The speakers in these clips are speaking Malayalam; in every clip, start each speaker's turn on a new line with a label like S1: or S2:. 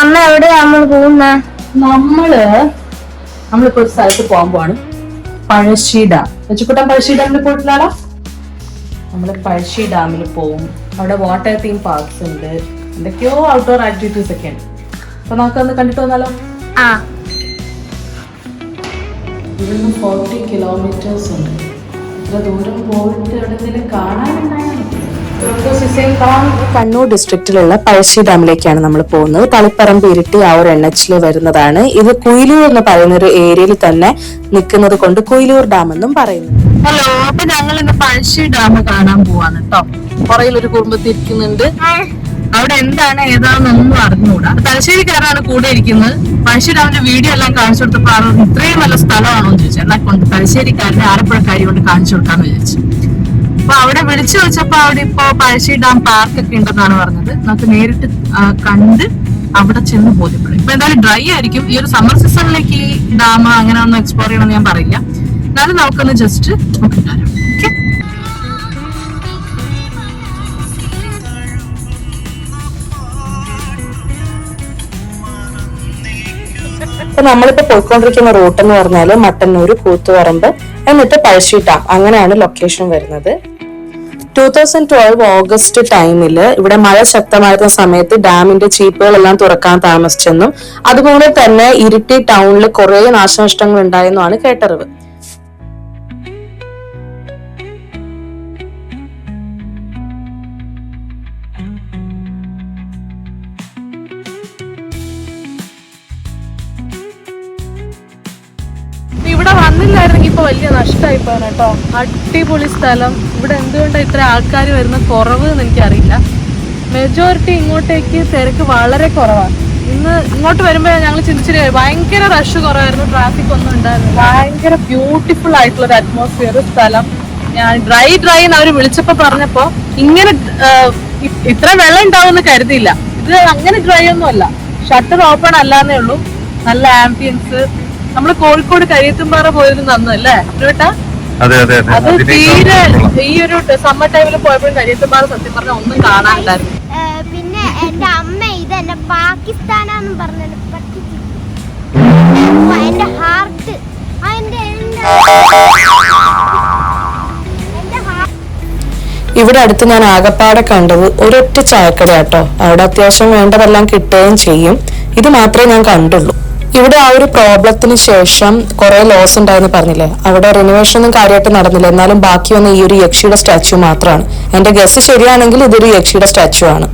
S1: അമ്മ എവിടെയാ? നമ്മൾ പോകുന്ന?
S2: നമ്മൾ നമ്മളിപ്പോ ഒരു സ്ഥലത്ത് പോകാൻ പോവാണ്. പഴശ്ശി ഡാം വെച്ചുക്കുട്ടൻ പഴശ്ശി ഡാമിൽ പോയിട്ടില്ലാലോ നമ്മൾ പഴശ്ശി ഡാമിൽ പോവും. അവിടെ വാട്ടർ തീം പാർക്സ് ഉണ്ട്. എന്തൊക്കെയോ ഔട്ട്ഡോർ ആക്ടിവിറ്റീസ് ഒക്കെ ഉണ്ട് അപ്പൊ നമുക്ക് ഒന്ന് കണ്ടിട്ട് വന്നാലോ?
S1: ആ.
S2: ഇവിടുന്ന് ഫോർട്ടി കിലോമീറ്റേഴ്സ് ഉണ്ട്. ഇത്ര ദൂരം പോയിട്ട് എവിടെ കാണാനുണ്ടായാൽ കണ്ണൂർ ഡിസ്ട്രിക്റ്റിലുള്ള പഴശ്ശി ഡാമിലേക്കാണ് നമ്മൾ പോകുന്നത്. തളിപ്പറമ്പ് ഇരിട്ടി ആ ഒരു എൻ എച്ചിൽ വരുന്നതാണ്. ഇത് കുയിലൂർ എന്ന് പറയുന്ന ഒരു ഏരിയയിൽ തന്നെ നിൽക്കുന്നത് കൊണ്ട് കുയിലൂർ ഡാം എന്നും പറയുന്നു. ഹലോ അപ്പൊ ഞങ്ങൾ ഇന്ന് പഴശ്ശി ഡാം കാണാൻ പോവാണ് കേട്ടോ പുറയിൽ ഒരു കുടുംബത്തിൽ ഇരിക്കുന്നുണ്ട്. അവിടെ എന്താണ് ഏതാണെന്നൊന്നും അറിഞ്ഞുകൂടാ. തലശ്ശേരിക്കാരാണ് കൂടെ ഇരിക്കുന്നത്. പഴശ്ശി ഡാമിന്റെ വീഡിയോ എല്ലാം കാണിച്ചു കൊടുത്തപ്പോൾ ഇത്രയും നല്ല സ്ഥലമാണോ എന്ന് ചോദിച്ചു. എന്നാൽ കൊണ്ട് തലശ്ശേരിക്കാരനെ ആലപ്പുഴക്കാരി കൊണ്ട് കാണിച്ചു കൊടുക്കാന്ന് വിചാരിച്ചു. അപ്പൊ അവിടെ വിളിച്ചു വെച്ചപ്പോ അവിടെ ഇപ്പോ പഴശ്ശി ഡാം പാർക്ക് ഒക്കെ ഉണ്ടെന്നാണ് പറഞ്ഞത്. നമുക്ക് നേരിട്ട് കണ്ട് അവിടെ ചെന്ന് ബോധ്യപ്പെടും. ഇപ്പൊ എന്തായാലും ഡ്രൈ ആയിരിക്കും. ഈ ഒരു സമ്മർ സീസണിലേക്ക് ഈ ഡാം അങ്ങനെ ഒന്നും എക്സ്പ്ലോർ ചെയ്യണമെന്ന് ഞാൻ പറയില്ല. എന്നാലും നമുക്കൊന്ന് ജസ്റ്റ് നമുക്ക് ഇപ്പൊ നമ്മളിപ്പോ പോയിക്കൊണ്ടിരിക്കുന്ന റൂട്ട് എന്ന് പറഞ്ഞാൽ മട്ടന്നൂര് കൂത്തുപറമ്പ് എന്നിട്ട് പഴശ്ശി ഡാം അങ്ങനെയാണ് ലൊക്കേഷൻ വരുന്നത്. ടൂ തൗസൻഡ് ട്വൽവ് ഓഗസ്റ്റ് ടൈമിൽ ഇവിടെ മഴ ശക്തമായിരുന്ന സമയത്ത് ഡാമിന്റെ ചീപ്പുകളെല്ലാം തുറക്കാൻ താമസിച്ചെന്നും അതുപോലെ തന്നെ ഇരിട്ടി ടൗണിൽ കുറേ നാശനഷ്ടങ്ങൾ ഉണ്ടായെന്നുമാണ് കേട്ടറിവ്. വന്നില്ലായിരുന്നെങ്കിൽ ഇപ്പൊ വലിയ നഷ്ടമായി പോകണം കേട്ടോ. അടിപൊളി സ്ഥലം. ഇവിടെ എന്തുകൊണ്ടാണ് ഇത്ര ആൾക്കാർ വരുന്ന കുറവ് എന്ന് എനിക്കറിയില്ല. മെജോറിറ്റി ഇങ്ങോട്ടേക്ക് തിരക്ക് വളരെ കുറവാണ്. ഇന്ന് ഇങ്ങോട്ട് വരുമ്പോൾ ഞങ്ങൾ ചിന്തിച്ചിട്ട് ഭയങ്കര റഷ് കുറവായിരുന്നു ട്രാഫിക് ഒന്നും ഉണ്ടായിരുന്നു ഭയങ്കര ബ്യൂട്ടിഫുൾ ആയിട്ടുള്ള ഒരു അറ്റ്മോസ്ഫിയർ സ്ഥലം. ഞാൻ ഡ്രൈ ഡ്രൈ എന്ന് അവർ വിളിച്ചപ്പോ പറഞ്ഞപ്പോ ഇങ്ങനെ ഇത്ര വെള്ളം ഉണ്ടാവുമെന്ന് കരുതിയില്ല. ഇത് അങ്ങനെ ഡ്രൈ ഒന്നും അല്ല. ഷട്ടർ ഓപ്പൺ അല്ലാന്നേ ഉള്ളൂ. നല്ല ആംബിയൻസ് നമ്മൾ കോഴിക്കോട് കഴിയത്തുംപാറ പോയത് നന്ന് അല്ലേ അപ്പുറട്ടാ
S3: അതെ അതെ. അതെ
S2: അത് തീരെ ഈ ഒരു സമ്മർ ടൈമിൽ പോയപ്പോഴും കഴിയത്തുംപാറ സത്യം പറഞ്ഞാൽ ഒന്നും കാണാനില്ലായിരുന്നു.
S1: പിന്നെ എന്റെ അമ്മ ഇത് എന്നെ പാകിസ്ഥാനാന്ന് പറഞ്ഞു പറ്റിച്ചു അപ്പൊ ഹാർട്ട് ആ എന്റെ എന്റെ എന്റെ ഹാർട്ട്
S4: ഇവിടെ അടുത്ത് ഞാൻ ആകപ്പാടെ കണ്ടത് ഒരൊറ്റ ചായക്കട കേട്ടോ അവിടെ അത്യാവശ്യം വേണ്ടതെല്ലാം കിട്ടുകയും ചെയ്യും. ഇത് മാത്രമേ ഞാൻ കണ്ടുള്ളൂ. ഇവിടെ ആ ഒരു പ്രോബ്ലത്തിന് ശേഷം കുറെ ലോസ് ഉണ്ടായെന്ന് പറഞ്ഞില്ലേ? അവിടെ റിനോവേഷൻ ഒന്നും കാര്യമായിട്ട് നടന്നില്ല. എന്നാലും ബാക്കി വന്ന ഈ ഒരു യക്ഷിയുടെ സ്റ്റാച്ചു മാത്രമാണ്. എന്റെ ഗസ് ശരിയാണെങ്കിൽ ഇതൊരു യക്ഷിയുടെ സ്റ്റാച്ചു ആണ്.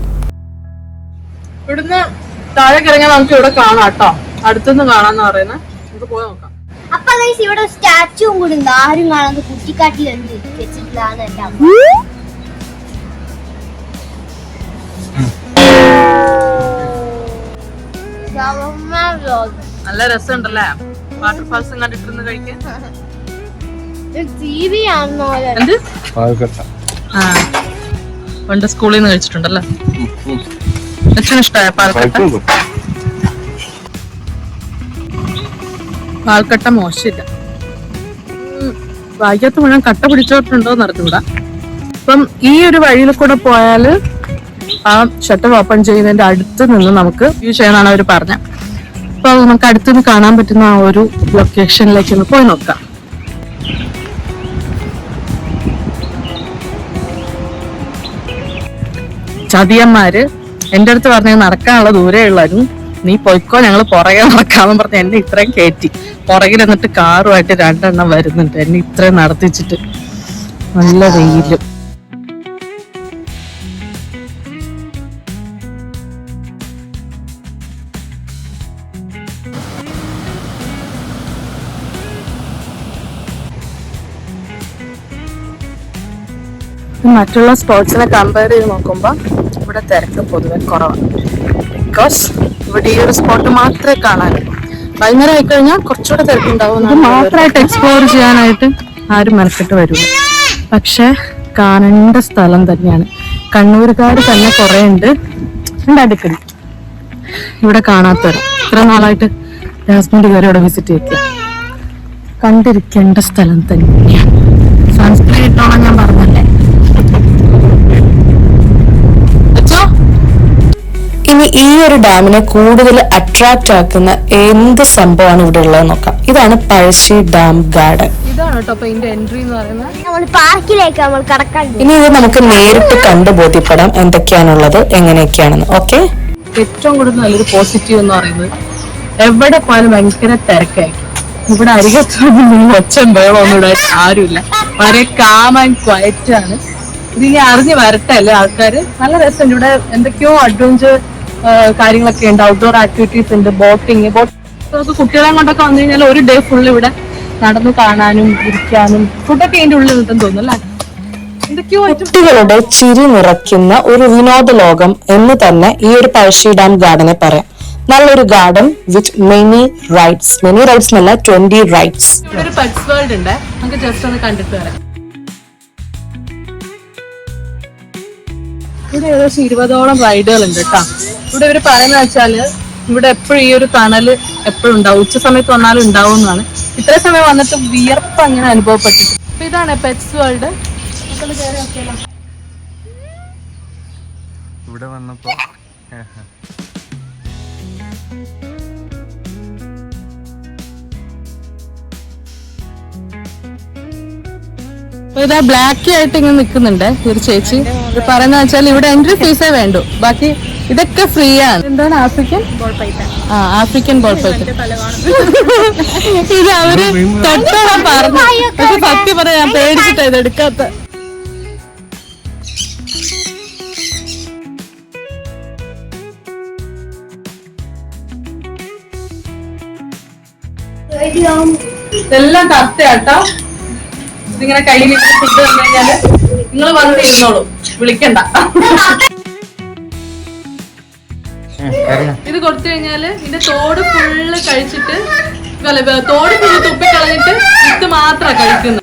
S2: ഇവിടുന്ന് താഴെ ഇറങ്ങിയാൽ നമുക്ക് ഇവിടെ കാണാം കേട്ടോ. അടുത്തുനിന്ന് കാണാന്ന് പറയുന്നത് നമുക്ക് പോയി നോക്കാം.
S1: അപ്പൊ ഗൈസ് ഇവിടെ സ്റ്റാച്ചുവും കൂടി ഉണ്ട്. ആരും കാണാതെ കുറ്റിക്കാട്ടിൽ എന്ത് വെച്ചിട്ടില്ലാന്ന് എന്റെ അമ്മ. roll.
S2: നല്ല രസമുണ്ടല്ലേ? വാട്ടർഫാൾസും കണ്ടിട്ടിരുന്ന് കഴിക്കാൻ? പണ്ട് സ്കൂളിൽ നിന്ന് കഴിച്ചിട്ടുണ്ടല്ലേ? അച്ഛന് ഇഷ്ടമായ പാൽക്കട്ട പാൽക്കട്ട മോശമില്ല. വായിക്കാത്ത ഭാഗ്യത്ത് മുഴുവൻ കട്ട പിടിച്ചോട്ടുണ്ടോ എന്നറിഞ്ഞൂടാ അപ്പം ഈ ഒരു വഴിയിൽ കൂടെ പോയാൽ ആ ഷട്ടർ ഓപ്പൺ ചെയ്യുന്നതിന്റെ അടുത്ത് നിന്ന് നമുക്ക് വ്യൂ ചെയ്യാനാണ് അവർ പറഞ്ഞത്. അപ്പൊ നമുക്ക് അടുത്തുനിന്ന് കാണാൻ പറ്റുന്ന ആ ഒരു ലൊക്കേഷനിലേക്ക് ഒന്ന് പോയി നോക്കാം. ചതിയന്മാര് എന്റെ അടുത്ത് പറഞ്ഞ നടക്കാനുള്ള ദൂരേ ഉള്ളായിരുന്നു. നീ പൊയ്ക്കോ ഞങ്ങൾ പുറകെ നടക്കാമെന്ന് പറഞ്ഞ് എന്നെ ഇത്രയും കയറ്റി. പുറകിൽ എന്നിട്ട് കാറുമായിട്ട് രണ്ടെണ്ണം വരുന്നുണ്ട്. എന്നെ ഇത്രയും നടത്തിച്ചിട്ട്. നല്ല വെയിലും. മറ്റുള്ള സ്പോർട്സിനെ കമ്പയർ ചെയ്ത് നോക്കുമ്പോൾ ഇവിടെ തിരക്ക് പൊതുവെ കുറവാണ്. ബിക്കോസ് ഇവിടെ ഈ ഒരു സ്പോട്ട് മാത്രമേ കാണാനുള്ളൂ. വൈകുന്നേരം ആയിക്കഴിഞ്ഞാൽ കുറച്ചുകൂടെ തിരക്കുണ്ടാവും മാത്രമായിട്ട് എക്സ്പ്ലോർ ചെയ്യാനായിട്ട് ആരും മനസ്സിട്ട് വരില്ല പക്ഷെ കാണേണ്ട സ്ഥലം തന്നെയാണ്. കണ്ണൂരുകാർ തന്നെ കുറേ ഉണ്ട് അടുക്കടി ഇവിടെ കാണാത്തവർ. ഇത്ര നാളായിട്ട് ജാസ്മിന്റെ കാര്യം ഇവിടെ വിസിറ്റ് ചെയ്യില്ല കണ്ടിരിക്കേണ്ട സ്ഥലം തന്നെയാണ്. സൺസ്ക്രീൻ ഇട്ടോളാം ഞാൻ പറഞ്ഞല്ലേ?
S4: ഈ ഒരു ഡാമിനെ കൂടുതൽ അട്രാക്ട് ആക്കുന്ന എന്ത് സംഭവമാണ് ഇവിടെ ഉള്ളത് നോക്കാം. ഇതാണ് പഴശ്ശി ഡാം ഗാർഡൻ
S2: ഇതാണ് കേട്ടോ അപ്പൊ എൻട്രി എന്ന് പറയുന്നത്.
S1: നമ്മൾ പാർക്കിലേക്ക് നമ്മൾ കടക്കാൻ
S4: ഇനി ഇത് നമുക്ക് നേരിട്ട് കണ്ടു ബോധ്യപ്പെടാം എന്തൊക്കെയാണുള്ളത് എങ്ങനെയൊക്കെയാണെന്ന്. ഓക്കെ?
S2: ഏറ്റവും കൂടുതൽ നല്ലൊരു പോസിറ്റീവ് എന്ന് പറയുന്നത് എവിടെ പോയാലും ഭയങ്കര തിരക്കായിരിക്കും. ഇവിടെ അരികത്തൊന്നും ഒച്ചം ബഹളമൊന്നും ഇവിടെ ആരുമില്ല. വളരെ കാം ആൻഡ് ക്വയറ്റ് ആണ്. ഇത് ഇനി അറിഞ്ഞ് വരട്ടെ അല്ലെ ആൾക്കാർ നല്ല രസമുണ്ട്. ഇവിടെ എന്തൊക്കെയോ അഡ്വഞ്ചർ കാര്യങ്ങളൊക്കെ ഉണ്ട്. ഔട്ട്ഡോർ ആക്ടിവിറ്റീസ് ഉണ്ട്. ബോട്ടിങ് ബോട്ട് നമുക്ക് കുട്ടികളെ കൊണ്ടൊക്കെ വന്നു കഴിഞ്ഞാൽ ഒരു ഡേ ഫുൾ ഇവിടെ നടന്നു കാണാനും ഇരിക്കാനും ഫുഡൊക്കെ അതിന്റെ ഉള്ളിൽ നിന്നും തോന്നുന്നു അല്ലേ?
S4: കുട്ടികളുടെ ചിരി നിറയ്ക്കുന്ന ഒരു വിനോദ ലോകം എന്ന് തന്നെ ഈ ഒരു പഴശ്ശി ഡാം ഗാർഡനെ പറയാം. നല്ലൊരു garden with many rides many rides എന്നല്ല ട്വന്റി റൈറ്റ്സ്
S2: ഒരു പെറ്റ്സ് വേൾഡ് ഉണ്ട്. നമുക്ക് ജസ്റ്റ് ഒന്ന് കണ്ടിട്ട് വരാം. ഇവിടെ ഏകദേശം ഇരുപതോളം റൈഡുകൾ ഉണ്ട് കേട്ടോ. ഇവിടെ ഇവർ പറയുന്നത് വെച്ചാൽ ഇവിടെ എപ്പോഴും ഈ ഒരു തണൽ എപ്പോഴും ഉണ്ടാവും. ഉച്ച സമയത്ത് വന്നാലും ഉണ്ടാവും എന്നാണ്. ഇത്ര സമയം വന്നിട്ട് വിയർപ്പ് അങ്ങനെ അനുഭവപ്പെട്ടു അപ്പൊ ഇതാണ് പെറ്റ്സ് വേൾഡ്
S3: ഇവിടെ വന്നപ്പോ
S2: ബ്ലാക്ക് ഇതാ ബ്ലാക്കി ആയിട്ട് ഇങ്ങനെ നിൽക്കുന്നുണ്ട് ഒരു ചേച്ചി. പറയുന്ന വെച്ചാൽ ഇവിടെ എൻട്രി ഫീസേ വേണ്ടു. ബാക്കി ഇതൊക്കെ ഫ്രീ ആണ് എന്താണ് ആഫ്രിക്കൻ ആ ആഫ്രിക്കൻ ബോൾ പൈത്തൻ ഇത് അവർ തൊട്ടോളം പറഞ്ഞു. പക്ഷെ സത്യം പറയാം ഞാൻ പേടിച്ചിട്ടാ ഇത് എടുക്കാത്ത എല്ലാം കറക്റ്റാട്ടോ ഇതിങ്ങനെ കയ്യിൽ ഫുഡ് വന്നു കഴിഞ്ഞാൽ നിങ്ങൾ വന്നിരുന്നോളൂ വിളിക്കണ്ട. ഇത് കൊടുത്തു കഴിഞ്ഞാൽ ഇതിന്റെ തോട് ഫുള്ള് കഴിച്ചിട്ട് അല്ല, തോട് ഫുള്ള് തുപ്പി കളഞ്ഞിട്ട് ഇത് മാത്രമാണ് കഴിക്കുന്നത്.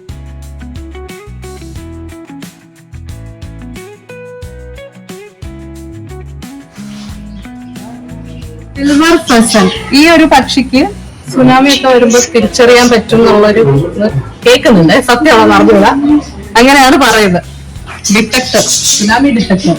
S2: സിൽവർ ഫസൻ ഈ ഒരു പക്ഷിക്ക് സുനാമി ഒക്കെ വരുമ്പോൾ തിരിച്ചറിയാൻ പറ്റും എന്നുള്ളൊരു കേൾക്കുന്നുണ്ട്. സത്യമാണോ നടന്നില്ല അങ്ങനെയാണ് പറയുന്നത്. Detector tsunami detector.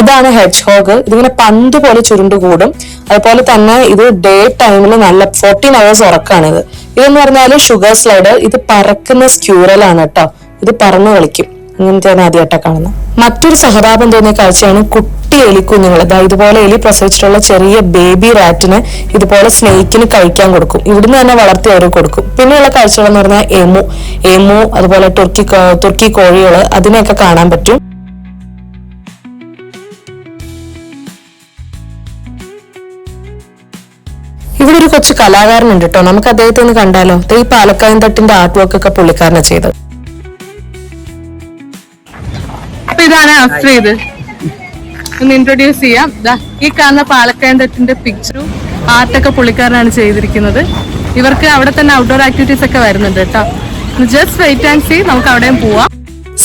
S4: ഇതാണ് ഹെഡ് ഹോഗ് ഇതിങ്ങനെ പന്ത് പോലെ ചുരുണ്ടുകൂടും. അതുപോലെ തന്നെ ഇത് ഡേ ടൈമിൽ നല്ല ഫോർട്ടീൻ അവേഴ്സ് ഉറക്കാണ് ഇത് ഇതെന്ന് പറഞ്ഞാൽ ഷുഗർ സ്ലൈഡ് ഇത് പറക്കുന്ന സ്ക്യൂറലാണ് കേട്ടോ ഇത് പറന്നു കളിക്കും. അങ്ങനത്തെയാണ് ആദ്യമായിട്ടാ കാണുന്നത്. മറ്റൊരു സഹതാപം തോന്നിയ കാഴ്ചയാണ് കുട്ടി എലിക്കുഞ്ഞുങ്ങൾ ഇതാ ഇതുപോലെ എലി പ്രസവിച്ചിട്ടുള്ള ചെറിയ ബേബി റാറ്റിന് ഇതുപോലെ സ്നേഹിക്കിന് കഴിക്കാൻ കൊടുക്കും. ഇവിടുന്ന് തന്നെ വളർത്തി അവർ കൊടുക്കും. പിന്നെയുള്ള കാഴ്ചകൾ എന്ന് പറഞ്ഞാൽ എമു. എമു അതുപോലെ തുർക്കി തുർക്കി കോഴികൾ അതിനെയൊക്കെ കാണാൻ പറ്റും. ഇവിടെ ഒരു കൊച്ചു കലാകാരനുണ്ട് കേട്ടോ. നമുക്ക് അദ്ദേഹത്തെ ഒന്ന് കണ്ടാലോ? ഈ പാലക്കായൻ തട്ടിന്റെ ആർട്ട് വർക്ക് ഒക്കെ പുള്ളിക്കാരനെ ചെയ്ത്
S2: അപ്പൊ ഇൻട്രൊഡ്യൂസ് ചെയ്യാം. ഈ കാണുന്ന പാലക്കായൻ തട്ടിന്റെ പിക്ചറും ആർട്ടൊക്കെ പുള്ളിക്കാരനാണ് ചെയ്തിരിക്കുന്നത്. ഇവർക്ക് അവിടെ തന്നെ ഔട്ട്ഡോർ ആക്ടിവിറ്റീസ് ഒക്കെ വരുന്നുണ്ട് കേട്ടോ. ജസ്റ്റ് വെയിറ്റ് ആൻഡ് സീ നമുക്ക് അവിടെയും പോവാം.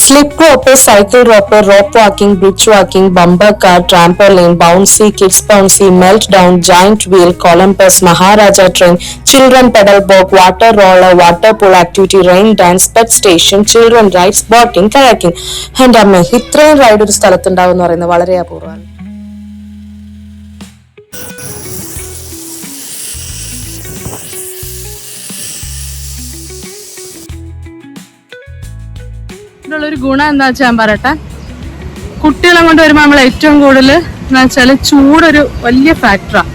S4: Slip rope cycle rope rope walking bridge walking bumper car trampoline bouncy kids bouncy meltdown giant wheel Columbus Maharaja train children pedal boat water roller water pool activity rain dance pet station children rides boating kayaking എന്റെ അമ്മ ഇത്രയും റൈഡ് ഒരു സ്ഥലത്തുണ്ടാവും എന്ന് പറയുന്നത് വളരെ അപൂർവമാണ്.
S2: ഒരു ഗുണം എന്താ വെച്ചാൽ ഞാൻ പറയട്ടെ? കുട്ടികളെ കൊണ്ട് വരുമ്പോൾ നമ്മൾ ഏറ്റവും കൂടുതൽ എന്ന് വെച്ചാൽ ചൂടൊരു വലിയ ഫാക്ടറാണ്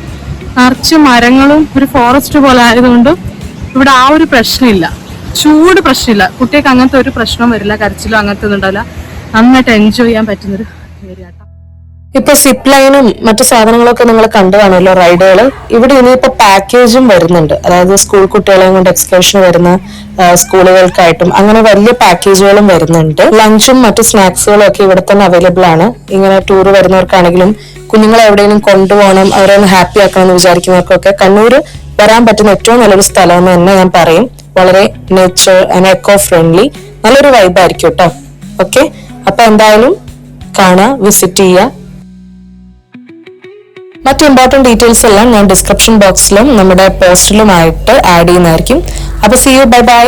S2: നിറച്ച് മരങ്ങളും ഒരു ഫോറസ്റ്റ് പോലെ ആയതുകൊണ്ട് ഇവിടെ ആ ഒരു പ്രശ്നമില്ല. ചൂട് പ്രശ്നമില്ല. കുട്ടികൾക്ക് അങ്ങനത്തെ ഒരു പ്രശ്നവും വരില്ല. കരച്ചിലോ അങ്ങനത്തെ ഒന്നും ഉണ്ടാവില്ല. നന്നായിട്ട് എൻജോയ് ചെയ്യാൻ പറ്റുന്നൊരു ഏരിയ
S4: ഇപ്പൊ സിപ്പ് ലൈനും മറ്റു സാധനങ്ങളൊക്കെ നിങ്ങൾ കണ്ടു കാണുമല്ലോ റൈഡുകൾ ഇവിടെ ഇനിയിപ്പോ പാക്കേജും വരുന്നുണ്ട്. അതായത് സ്കൂൾ കുട്ടികളെയും കൊണ്ട് എക്സ്കർഷൻ വരുന്ന സ്കൂളുകൾക്കായിട്ടും അങ്ങനെ വലിയ പാക്കേജുകളും വരുന്നുണ്ട്. ലഞ്ചും മറ്റു സ്നാക്സുകളും ഒക്കെ ഇവിടെ തന്നെ അവൈലബിൾ ആണ്. ഇങ്ങനെ ടൂർ വരുന്നവർക്കാണെങ്കിലും കുഞ്ഞുങ്ങളെ എവിടെയെങ്കിലും കൊണ്ടുപോകണം അവരെ ഒന്ന് ഹാപ്പി ആക്കണം എന്ന് വിചാരിക്കുന്നവർക്കൊക്കെ കണ്ണൂർ വരാൻ പറ്റുന്ന ഏറ്റവും നല്ലൊരു സ്ഥലം തന്നെ ഞാൻ പറയും. വളരെ നേച്ചർ ആൻഡ് എക്കോ ഫ്രണ്ട്ലി നല്ലൊരു വൈബായിരിക്കും കേട്ടോ ഓക്കെ അപ്പൊ എന്തായാലും കാണാ വിസിറ്റ് ചെയ്യുക മറ്റ് ഇമ്പോർട്ടന്റ് ഡീറ്റെയിൽസ് എല്ലാം ഞാൻ ഡിസ്ക്രിപ്ഷൻ ബോക്സിലും നമ്മുടെ പോസ്റ്റിലുമായിട്ട് ആഡ് ചെയ്യുന്നതായിരിക്കും. അപ്പോൾ സി യു ബൈ ബൈ